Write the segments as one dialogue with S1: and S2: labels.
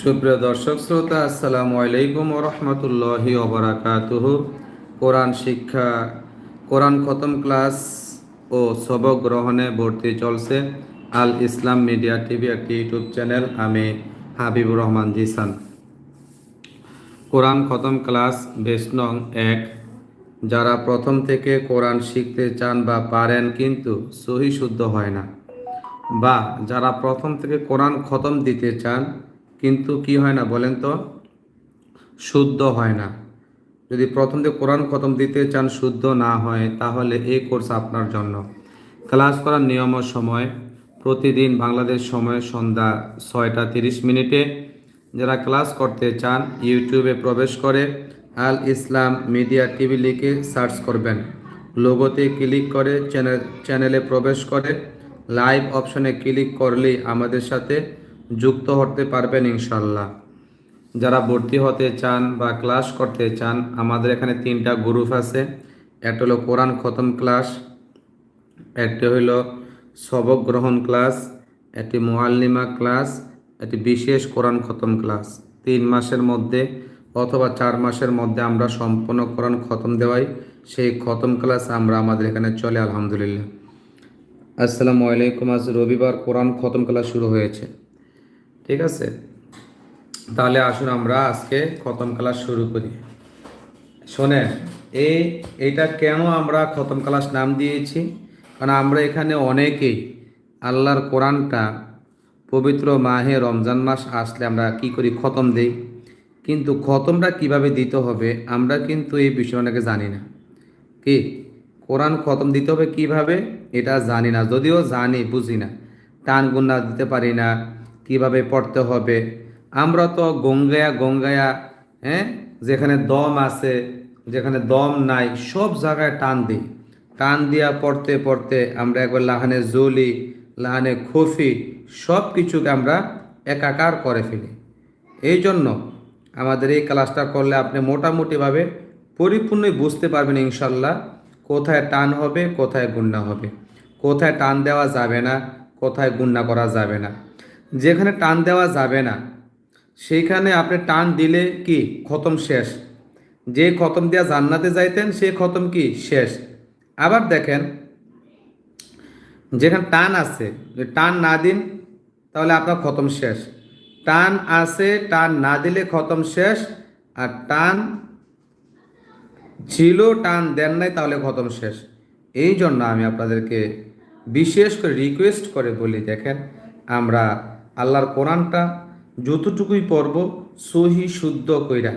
S1: সুপ্রিয় দর্শক, শ্রোতা, আসসালামু আলাইকুম রহমতুল্লাহি ওবরাকাতুহ কোরআন শিক্ষা, কোরআন খতম ক্লাস ও সবক গ্রহণে ভর্তি চলছে আল ইসলাম মিডিয়া টিভি একটি ইউটিউব চ্যানেল। আমি হাবিবুর রহমান জিসান। কোরআন খতম ক্লাস বেশ নং এক। যারা প্রথম থেকে কোরআন শিখতে চান বা পারেন কিন্তু সহি শুদ্ধ হয় না, বা যারা প্রথম থেকে কোরআন খতম দিতে চান কিন্তু কি হয় না বলেন তো? শুদ্ধ হয় না। যদি প্রথম থেকে কোরআন খতম দিতে চান শুদ্ধ না হয়, তাহলে এই কোর্স আপনার জন্য। ক্লাস করার নিয়ম সময়। প্রতিদিন বাংলাদেশ সময় সন্ধ্যা ছয়টা তিরিশ মিনিটে। যারা ক্লাস করতে চান, ইউটিউবে প্রবেশ করে আল ইসলাম মিডিয়া টিভি লিখে সার্চ করবেন। লোগোতে ক্লিক করে চ্যানেল, চ্যানেলে প্রবেশ করে। লাইভ অপশনে ক্লিক করলেই আমাদের সাথে যুক্ত হতে পারবেন ইনশাল্লাহ। যারা ভর্তি হতে চান বা ক্লাস করতে চান, আমাদের এখানে তিনটা গ্রুপ আছে। একটা হলো কোরআন খতম ক্লাস, একটি হইল সবক গ্রহণ ক্লাস, একটি মোয়াল্লিমা ক্লাস, একটি বিশেষ কোরআন খতম ক্লাস। তিন মাসের মধ্যে অথবা চার মাসের মধ্যে আমরা সম্পূর্ণ কোরআন খতম দেওয়াই। সেই খতম ক্লাস আমরা আমাদের এখানে চলে, আলহামদুলিল্লাহ। আসসালামু আলাইকুম, আজ রবিবার কোরআন খতম ক্লাস শুরু হয়েছে। ঠিক আছে? তাহলে আসুন আমরা আজকে খতম ক্লাস শুরু করি। শোনেন, এই, এইটা কেন আমরা খতম ক্লাস নাম দিয়েছি? কারণ আমরা এখানে অনেকেই আল্লাহর কোরআনটা পবিত্র মাহে রমজান মাস আসলে আমরা কি করি? খতম দেই। কিন্তু খতমটা কীভাবে দিতে হবে আমরা কিন্তু এই বিষয় অনেকে জানি না। কি? কোরআন খতম দিতে হবে কীভাবে? এটা জানি না। যদিও জানি, বুঝি না। টান গুন্না দিতে পারি না। কীভাবে পড়তে হবে? আমরা তো গঙ্গায়া গঙ্গায়া হ্যাঁ? যেখানে দম আছে, যেখানে দম নাই, সব জায়গায় টান দিই। টান দিয়া পড়তে পড়তে আমরা একবার লাহানে জলি লাহানে খফি সব কিছুকে আমরা একাকার করে ফেলি। এই জন্য আমাদের এই ক্লাসটা করলে আপনি মোটামুটিভাবে পরিপূর্ণই বুঝতে পারবেন ইনশাল্লাহ কোথায় টান হবে, কোথায় গুন্না হবে। কোথায় টান দেওয়া যাবে না, কোথায় গুন্না করা যাবে না। যেখানে টান দেওয়া যাবে না। সেইখানে আপনি টান দিলে কি? খতম শেষ। যে খতম দিয়া জান্নাতে যাইতেন, সে খতম কি? শেষ। আবার দেখেন, যেখানে টান আছে টান না দিন, তাহলে আপনার খতম শেষ। টান আছে, টান না দিলে খতম শেষ। আর টান ছিল, টান দেন নাই, তাহলে খতম শেষ। এই জন্য আমি আপনাদেরকে বিশেষ করে রিকোয়েস্ট করে বলি, দেখেন, আমরা আল্লাহর কোরআনটা যতটুকুই পর্ব সহি, শুদ্ধ কইরা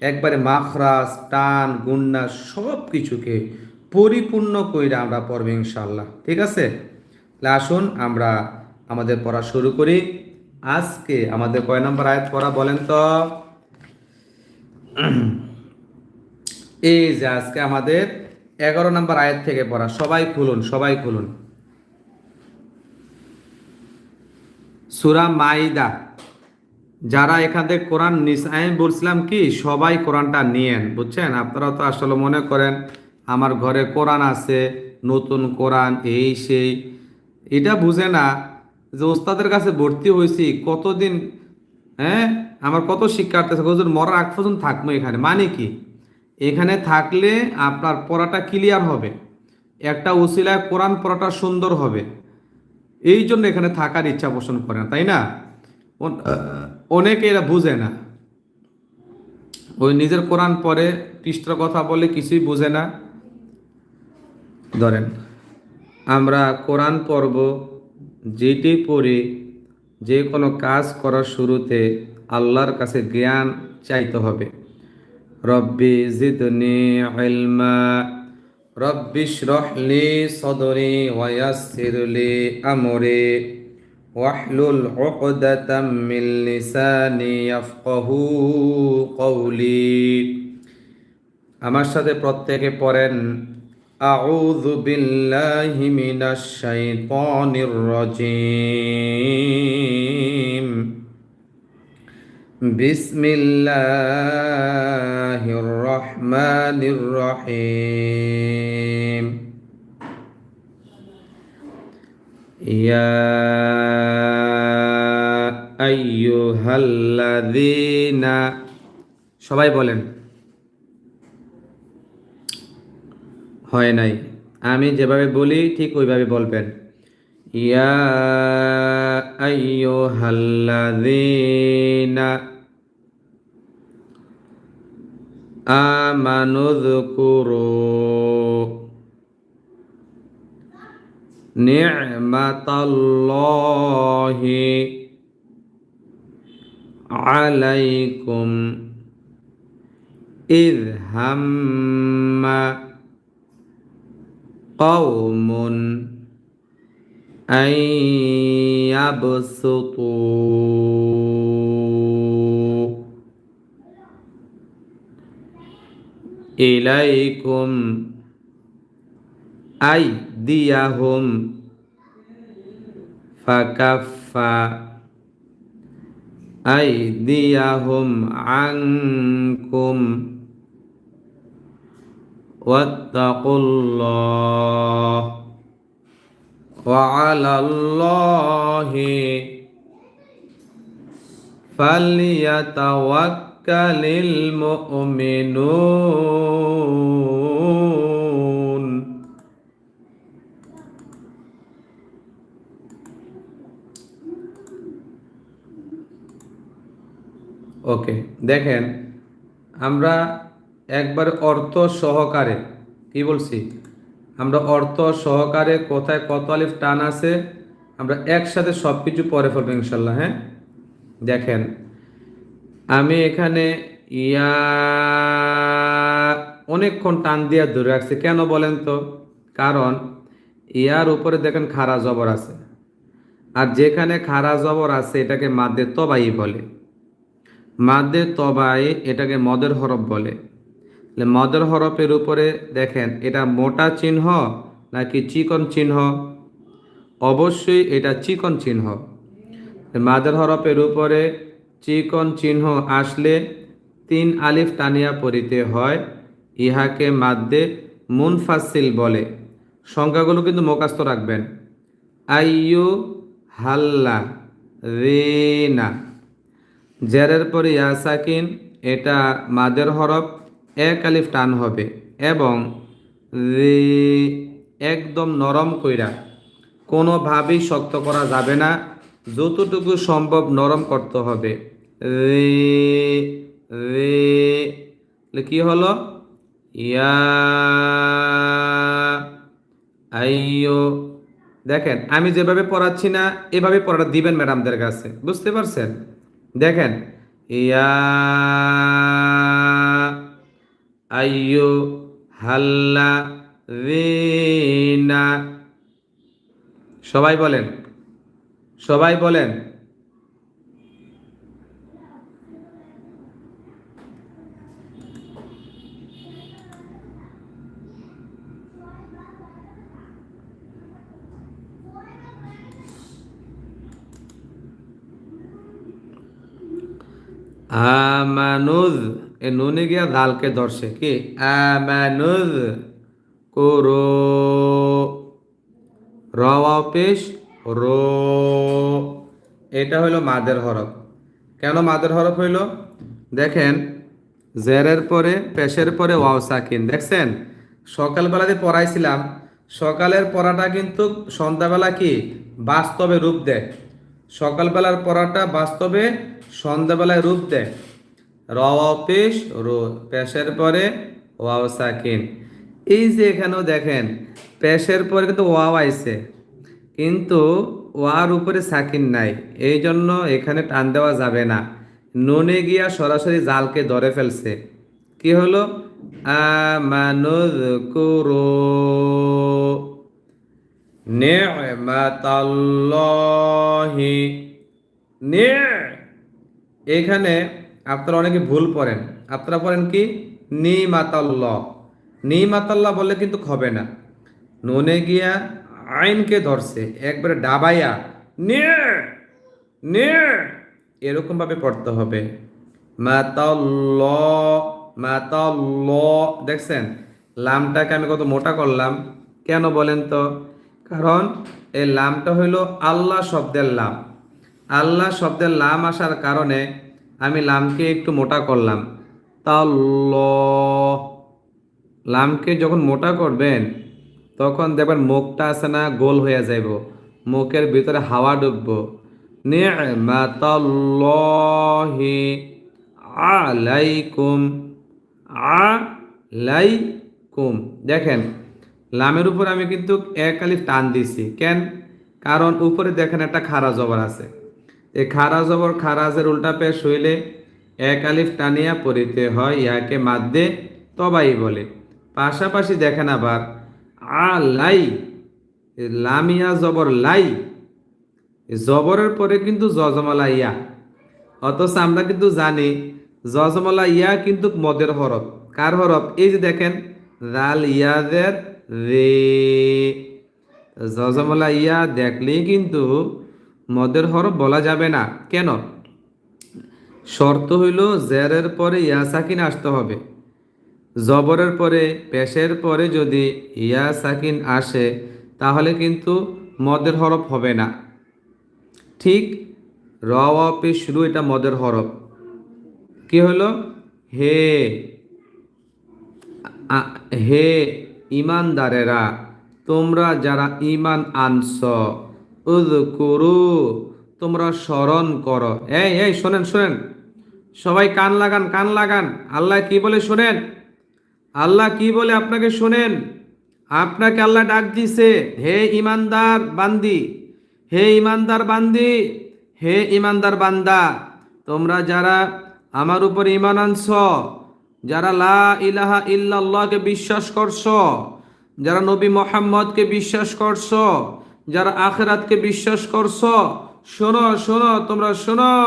S1: একবারে মাখরাস টান, গুন্না সব কিছুকে পরিপূর্ণ কইরা আমরা পড়ব ইনশাল্লাহ ঠিক আছে? আসুন আমরা আমাদের পড়া শুরু করি। আজকে আমাদের কয় নম্বর আয়াত পড়া বলেন তো? এই যে আজকে আমাদের এগারো নম্বর আয়াত থেকে পড়া, সবাই খুলুন সবাই খুলুন। সুরা মাইদা যারা এখান থেকে কোরআন নিস, আমি বলছিলাম কি, সবাই কোরআনটা নিয়েন, বুঝছেন? আপনারা তো আসলে মনে করেন, আমার ঘরে কোরআন আছে, নতুন কোরআন, এই সেই। এটা বুঝে না যে ওস্তাদের কাছে ভর্তি হয়েছি, কতদিন হ্যাঁ? আমার কত শিক্ষার্থী আছে, হুজুর, মরার আগ পর্যন্ত থাকব এখানে। মানে কি? এখানে থাকলে আপনার পড়াটা ক্লিয়ার হবে। একটা উসিলায় কোরআন পড়াটা সুন্দর হবে। এই জন্য এখানে থাকার ইচ্ছা পোষণ করে না, তাই না? অনেকে এরা বুঝে না। ওই নিজের কোরআন পরে পৃষ্ঠর কথা বলে কিছুই বুঝে না। ধরেন, আমরা কোরআন পর্ব যেটি পড়ি যে কোনো কাজ করার শুরুতে আল্লাহর কাছে জ্ঞান চাইতে হবে। রব্বি জিদনি ইলমা রব্বি শরহ লি সদরি ওয়ায়াসসির লি আমরি ওয়াহলুল উকদাতাম মিন লিসানি ইয়াফকাহু আমার সাথে প্রত্যেকে পড়েন, আউযু বিল্লাহি মিনাশ শাইতানির রাজিম। بسم الله الرحمن الرحيم يا আইয়ুহাল্লাযীনা সবাই বলেন হয় নাই আমি যেভাবে বলি ঠিক ওইভাবে বলবেন ইয়া আইয়ুহাল্লাযীনা آمنوا اذكروا نعمة الله عليكم إذ هم قوم أن يبسطوا إليكم أيديهم فكف أيديهم عنكم واتقوا الله وعلى الله فليتوكل المؤمنون ওকে দেখেন আমরা একবার অর্থ সহকারে কি বলছি আমরা অর্থ সহকারে কোথায় কত আলিফ টান আছে আমরা একসাথে সব কিছু পরে ফেলবো ইনশাল্লাহ হ্যাঁ দেখেন আমি এখানে ইয়া অনেকক্ষণ টান দিয়ে ধরে রাখছি। কেন বলেন তো? কারণ ইয়ার উপরে দেখেন খারা জবর আছে। আর যেখানে খারা জবর আছে, এটাকে মাদ্দে তবাই বলে। মাদ্দে তবাই এটাকে মদের হরফ বলে। মদের হরফের উপরে দেখেন, এটা মোটা চিহ্ন নাকি চিকন চিহ্ন? অবশ্যই এটা চিকন চিহ্ন। মাদের হরফের উপরে চিকন চিহ্ন আসলে তিন আলিফ টানিয়া পড়িতে হয়, ইহাকে মাদ্দে মুনফাসিল বলে। সংখ্যাগুলো কিন্তু মোকাস্ত রাখবেন। আইয়ু হাল্লা রেনা। জেরের পরে ইয়াসাকিন এটা মাদের হরফ, এক আলিফ টান হবে এবং রে একদম নরম কইরা কোনোভাবেই শক্ত করা যাবে না, যতটুকু সম্ভব নরম করতে হবে। রে রে কি হলো? ইয়া, আইয়ো। দেখেন, আমি যেভাবে পড়াচ্ছি না, এভাবে পড়াটা দিবেন ম্যাডামদের কাছে, বুঝতে পারছেন? দেখেন, ইয়া, আইয়ো, হাল্লা রিনা সবাই বলেন সবাই বলেন। আমানুজ, এ নুনে গিয়া দালকে ধরছে, কি? আমানুজ, করো। রওয়া পেশ, রো। এটা হলো মাদের হরফ। কেন মাদের হরফ হইল? দেখেন, জেরের পরে, পেশের পরে ওয়াও সাকিন। দেখছেন? সকালবেলা যে পড়াইছিলাম, সকালের পড়াটা কিন্তু সন্ধ্যাবেলা কি? বাস্তবে রূপ দেয়। সকালবেলার পড়াটা বাস্তবে সন্ধ্যাবেলায় রূপ দেয়। রওয়া পেশ রো, পেশের পরে ওয়াও সাকিন। এই যে এখানেও দেখেন, পেশের পরে কিন্তু ওয়াও আইছে। কিন্তু ওয়ার উপরে সাকিন নাই। এই জন্য এখানে টান দেওয়া যাবে না। নুনে গিয়া সরাসরি জালকে ধরে ফেলছে। কি হলো? আমানুজ কুরু নি'মাতাল্লাহি। নে এখানে আপনারা অনেকে ভুল পড়েন। আপনারা পড়েন কি? নি মাতাল্লাহ নি মাতাল্লাহ বললে কিন্তু হবে না। নুনে গিয়া আইনকে ধরছে, একবারে ডাবাইয়া, নে নে এরকম ভাবে পড়তে হবে। মাতাল্ল মাতাল্ল দেখছেন? লামটাকে আমি কত মোটা করলাম। কেন বলেন তো? কারণ এই লামটা হইল আল্লাহ শব্দের লাম আল্লাহ শব্দের লাম আসার কারণে আমি লামকে একটু মোটা করলাম। তাল্লাহ। লামকে যখন মোটা করবেন, তখন দেখবেন মুখটা আছে না, গোল হয়ে যাইব। মুখের ভিতরে হাওয়া ডুবব। নি'মাতাল্লাহি আলাইকুম। আলাইকুম। দেখেন লামের উপর আমি কিন্তু এক আলিফ টান দিছি কেন? কারণ উপরে দেখেন একটা খারা জবর আছে। এই খারা জবর খারাজের উল্টা পেশ হইলে এক আলিফ টানিয়া পড়িতে হয়, ইয়াকে মাদ্দে তবাই বলে। পাশাপাশি দেখেন আবার, আ লাই লামিয়া জবর লাই জবরের পরে কিন্তু জজমালা ইয়া। অথচ আমরা কিন্তু জানি, জজমালা ইয়া কিন্তু মদের হরফ। কার হরফ? এই যে দেখেন, রাল ইয়াদের রে। জজমালা ইয়া, দেখলেই কিন্তু মদের হরফ বলা যাবে না। কেন? শর্ত হইল জেরের পরে ইয়া সাকিন আসতে হবে। জবরের পরে, পেশের পরে যদি ইয়া সাকিন আসে, তাহলে কিন্তু মদের হরফ হবে না। ঠিক র শুরু, এটা মদের হরফ। কি হলো? হে। হে। ইমানদারেরা, তোমরা যারা ইমান আনছ, উযকুরু, তোমরা স্মরণ করো। এই এই, শোনেন শোনেন। সবাই কান লাগান কান লাগান। আল্লাহ কি বলে শোনেন? আল্লাহ কি বলে আপনাকে শোনেন? আপনাকে আল্লাহ ডাক দিছে, হে ইমানদার বান্দি, হে ইমানদার বান্দি, হে ইমানদার বান্দা, তোমরা যারা আমার উপর ইমান আনছ যারা লা ইলাহা ইল্লাল্লাহকে বিশ্বাস করছ, যারা নবী মোহাম্মদকে বিশ্বাস করছ, যারা আখেরাতকে বিশ্বাস করছ, শোনো শোনো, তোমরা শোনো।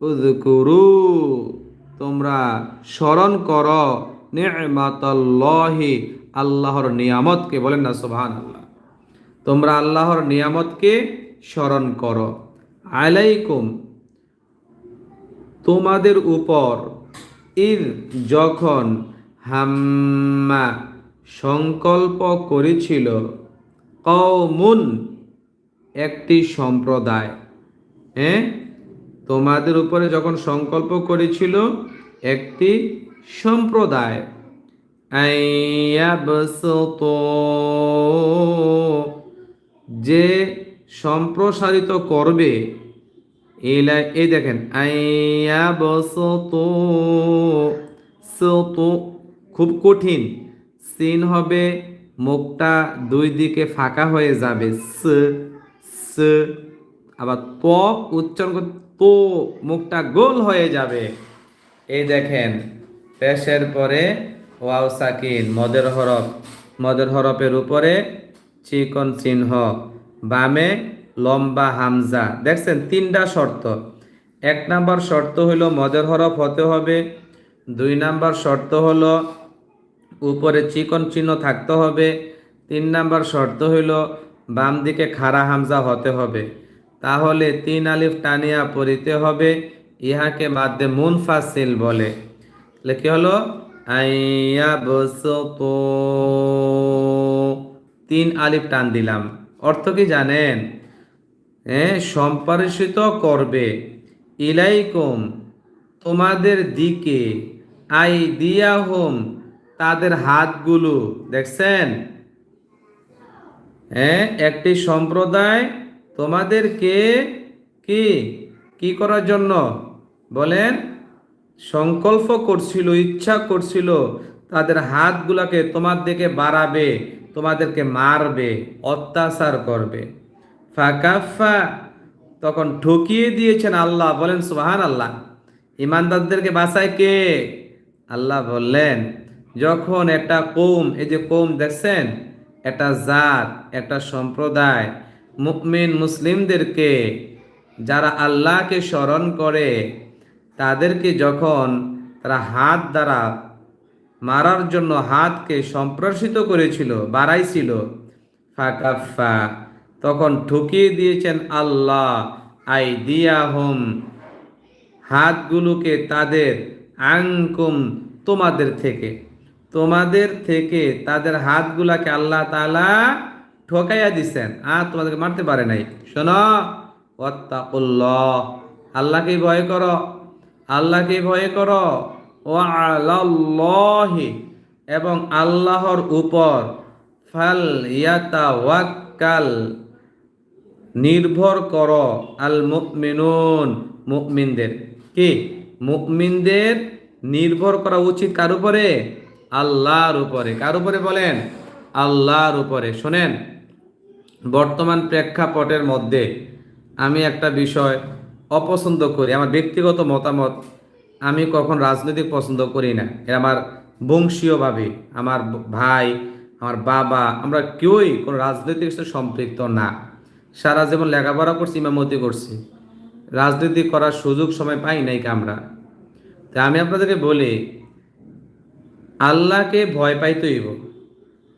S1: উযকুরু, তোমরা স্মরণ করো নি'মাতাল্লাহি, আল্লাহর নিয়ামতকে। বলেন না, সুবহানাল্লাহ। তোমরা আল্লাহর নিয়ামতকে স্মরণ করো। আলাইকুম, তোমাদের উপর ইদ যখন হাম্মা সংকল্প করেছিল কৌমুন একটি সম্প্রদায়। হ্যাঁ? তোমাদের উপরে যখন সংকল্প করেছিল, একটি সম্প্রদায়। যে সম্প্রসারিত করবে এই লাই- এই দেখেন, আইয়া আইয়াবসুতু সুতু, খুব কঠিন। সিন হবে, মুখটা দুই দিকে ফাঁকা হয়ে যাবে, স স, আবার প উচ্চারণ করতে, তো মুখটা গোল হয়ে যাবে। এই দেখেন, পেশের পরে ওয়াও সাকিন, মদের হরফ, মদের হরফের উপরে চিকন চিহ্ন, বামে লম্বা হামজা। দেখছেন, তিনটা শর্ত। এক নাম্বার শর্ত হলো মদের হরফ হতে হবে। দুই নাম্বার শর্ত হলো উপরে চিকন চিহ্ন থাকতে হবে। তিন নাম্বার শর্ত হইল বাম দিকে খাড়া হামজা হতে হবে। তাহলে তিন আলিফ টানিয়া পড়িতে হবে। ইহাকে মাধ্যে মুনফাসিল বলে। কি হলো? আইয়া তিন আলিফ টান দিলাম। অর্থ কি জানেন? হ্যাঁ সম্প্রসারিত করবে। ইলাইকুম, তোমাদের দিকে। আই দিয়া হোম তাদের হাতগুলো। দেখছেন? হ্যাঁ একটি সম্প্রদায় তোমাদেরকে কি? কি করার জন্য? বলেন, সংকল্প করছিল, ইচ্ছা করছিল, তাদের হাতগুলাকে তোমার দিকে বাড়াবে, তোমাদেরকে মারবে, অত্যাচার করবে। ফাকাফা, তখন ঠকিয়ে দিয়েছেন আল্লাহ, বলেন সুবাহান আল্লাহ ইমানদারদেরকে বাঁচায় কে? আল্লাহ বললেন, যখন একটা কৌম, এই যে কৌম দেখছেন, একটা জাত, একটা সম্প্রদায় মুকমিন মুসলিমদেরকে, যারা আল্লাহকে স্মরণ করে, তাদেরকে যখন তারা হাত দ্বারা মারার জন্য হাতকে সম্প্রসারিত করেছিল, বাড়াইছিল, ফাকাফা তখন ঠকিয়ে দিয়েছেন আল্লাহ, আই দিয়া হোম হাতগুলোকে তাদের আংকুম তোমাদের থেকে। তোমাদের থেকে তাদের হাতগুলাকে আল্লাহ তালা ঠকাইয়া দিছেন। আর তোমাদেরকে মারতে পারে নাই। শোনো আল্লাহকে ভয় করো, আল্লাহকে ভয় করো ও আল্লাহি এবং আল্লাহর উপর ফাল ইয়াতা ওয়াক্কাল নির্ভর কর আল মুমিনুন মুমিনদের। কি? মুমিনদের নির্ভর করা উচিত কার উপরে? আল্লাহর উপরে। কার উপরে বলেন? আল্লাহর উপরে। শোনেন, বর্তমান প্রেক্ষাপটের মধ্যে আমি একটা বিষয় অপছন্দ করি। আমার ব্যক্তিগত মতামত, আমি কখন রাজনৈতিক পছন্দ করি না। এটা আমার বংশীয়ভাবে আমার ভাই, আমার বাবা, আমরা কেউই কোনো রাজনৈতিক সম্পৃক্ত না। সারা জীবন লেখাপড়া করছি ইমামতি করছি। রাজনীতি করার সুযোগ সময় পাই নাই আমরা। তা আমি আপনাদেরকে বলি, আল্লাহকে ভয় পাইতেইব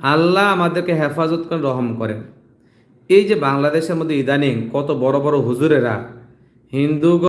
S1: আল্লাহ আমাদেরকে হেফাজত করে রহম করেন। এই যে বাংলাদেশের মধ্যে ইদানিং কত বড় বড় হুজুরেরা হিন্দু